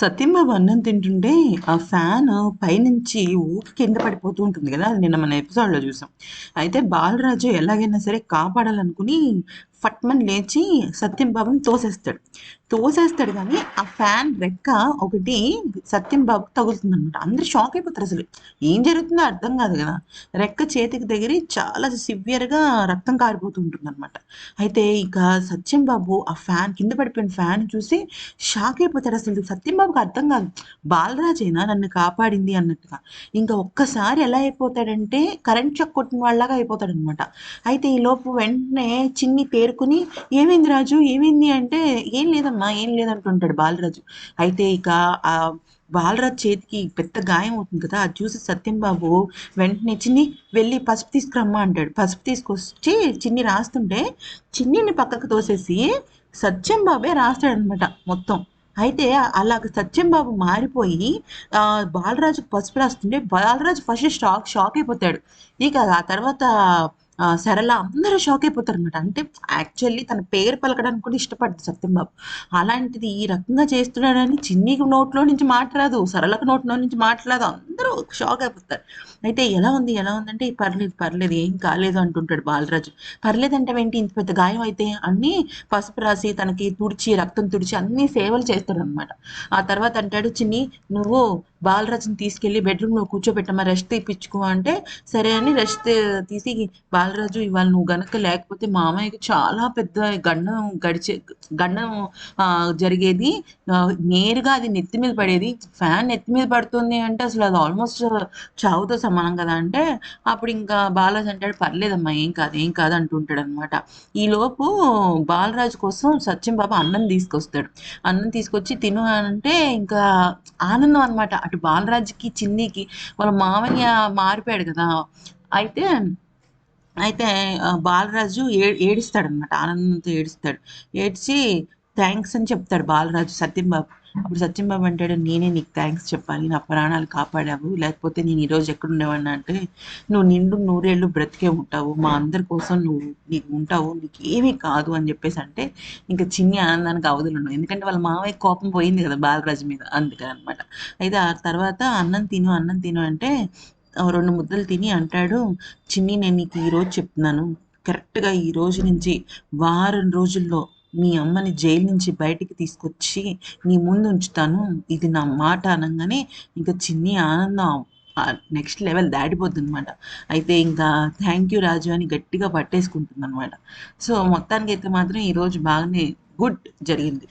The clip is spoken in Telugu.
సత్యమ్మ అన్నం తింటుంటే ఆ ఫ్యాన్ పైనుంచి ఊకి కింద పడిపోతూ ఉంటుంది కదా అది నిన్న మన ఎపిసోడ్లో చూసాం. అయితే బాలరాజు ఎలాగైనా సరే కాపాడాలనుకుని ఫట్మన్ లేచి సత్యంబాబుని తోసేస్తాడు. తోసేస్తాడు కానీ ఆ ఫ్యాన్ రెక్క ఒకటి సత్యంబాబు తగులుతుంది అనమాట అందరు షాక్ అయిపోతారు అసలు. ఏం జరుగుతుందో అర్థం కాదు కదా. రెక్క చేతికి దగ్గర చాలా సివియర్గా రక్తం కారిపోతుంటుంది అనమాట అయితే ఇక సత్యంబాబు ఆ ఫ్యాన్ కింద పడిపోయిన ఫ్యాన్ చూసి షాక్ అయిపోతాడు అసలు. సత్యంబాబుకి అర్థం కాదు. బాలరాజేనా నన్ను కాపాడింది అన్నట్టుగా. ఇంకా ఒక్కసారి ఎలా అయిపోతాడంటే కరెంట్ షాక్ కొట్టిన వాళ్ళలాగా అయిపోతాడు అనమాట అయితే ఈ లోపు వెంటనే చిన్ని పేరు చేరుకుని ఏమైంది రాజు? ఏమైంది? అంటే ఏం లేదమ్మా ఏం లేదంటుంటాడు బాలరాజు. అయితే ఇక ఆ బాలరాజ్ చేతికి పెద్ద గాయం అవుతుంది కదా అది చూసి సత్యంబాబు వెంటనే చిన్ని వెళ్ళి పసుపు తీసుకురమ్మా అంటాడు. పసుపు తీసుకొచ్చి చిన్ని రాస్తుంటే చిన్నిని పక్కకు తోసేసి సత్యంబాబే రాస్తాడనమాట మొత్తం. అయితే అలాగ సత్యంబాబు మారిపోయి బాలరాజు పసుపు రాస్తుంటే బాలరాజు ఫస్ట్ షాక్ షాక్ అయిపోతాడు. ఇక ఆ తర్వాత సరళ అందరూ షాక్ అయిపోతారు అనమాట అంటే యాక్చువల్లీ తన పేరు పలకడానికి కూడా ఇష్టపడ్డది సత్యంబాబు. అలాంటిది ఈ రకంగా చేస్తున్నాడని చిన్ని నోట్లో నుంచి మాట్లాడదు సరళకు నోట్లో నుంచి మాట్లాడదు. అందరూ షాక్ అయిపోతారు. అయితే ఎలా ఉంది? ఎలా ఉందంటే పర్లేదు పర్లేదు ఏం కాలేదు అంటుంటాడు బాలరాజు. పర్లేదంటే ఏంటి? ఇంత పెద్ద గాయం అయితే అన్నీ పసుపు రాసి తనకి తుడిచి రక్తం తుడిచి అన్ని సేవలు చేస్తాడు అనమాట ఆ తర్వాత అంటాడు చిన్ని నువ్వు బాలరాజుని తీసుకెళ్ళి బెడ్రూమ్లో కూర్చోబెట్టమా? రెస్ట్ తీపించుకో అంటే సరే అని రెస్ట్ తీసి బాలరాజు ఇవాళ నువ్వు గనక లేకపోతే మామయ్యకి చాలా పెద్ద గండం గడిచే గండం ఆ, జరిగేది. నేరుగా అది నెత్తి మీద పడేది. ఫ్యాన్ నెత్తి మీద పడుతుంది అంటే అసలు అది ఆల్మోస్ట్ చావుతో సమానం కదా అంటే అప్పుడు ఇంకా బాలాజీ అంటాడు పర్లేదమ్మా ఏం కాదు ఏం కాదు అంటుంటాడు అనమాట ఈలోపు బాలరాజు కోసం సత్యం బాబా అన్నం తీసుకొస్తాడు. అన్నం తీసుకొచ్చి తిను అంటే ఇంకా ఆనందం అనమాట అటు బాలరాజుకి చిన్నికి వాళ్ళ మామయ్య మారిపోయాడు కదా. అయితే అయితే బాలరాజు ఏ ఏడుస్తాడనమాట ఆనందంతో ఏడుస్తాడు. ఏడ్చి థ్యాంక్స్ అని చెప్తాడు బాలరాజు సత్యంబాబు. అప్పుడు సత్యంబాబు అంటాడు నేనే నీకు థ్యాంక్స్ చెప్పాలి. నా ప్రాణాలు కాపాడావు. లేకపోతే నేను ఈరోజు ఎక్కడ ఉండేవాడిని అంటే నువ్వు నిండు నూరేళ్ళు బ్రతికే ఉంటావు. మా అందరి కోసం నువ్వు నీకు ఉంటావు. నీకు ఏమీ కాదు అని చెప్పేసి అంటే ఇంకా చిన్ని ఆనందానికి అవధులు ఎందుకంటే వాళ్ళ మావయ్య కోపం పోయింది కదా బాలరాజు మీద. అందుకని అనమాట అయితే ఆ తర్వాత అన్నం తిను అన్నం తిను అంటే రెండు ముద్దలు తిని అంటాడు చిన్ని నేను నీకు ఈరోజు చెప్తున్నాను. కరెక్ట్గా ఈ రోజు నుంచి వారం రోజుల్లో మీ అమ్మని జైలు నుంచి బయటికి తీసుకొచ్చి నీ ముందు ఉంచుతాను. ఇది నా మాట అనగానే ఇంకా చిన్ని ఆనందం నెక్స్ట్ లెవెల్ దాటిపోతుంది అనమాట అయితే ఇంకా థ్యాంక్ యూ రాజు అని గట్టిగా పట్టేసుకుంటుంది అనమాట సో మొత్తానికి అయితే మాత్రం ఈరోజు బాగానే గుడ్ జరిగింది.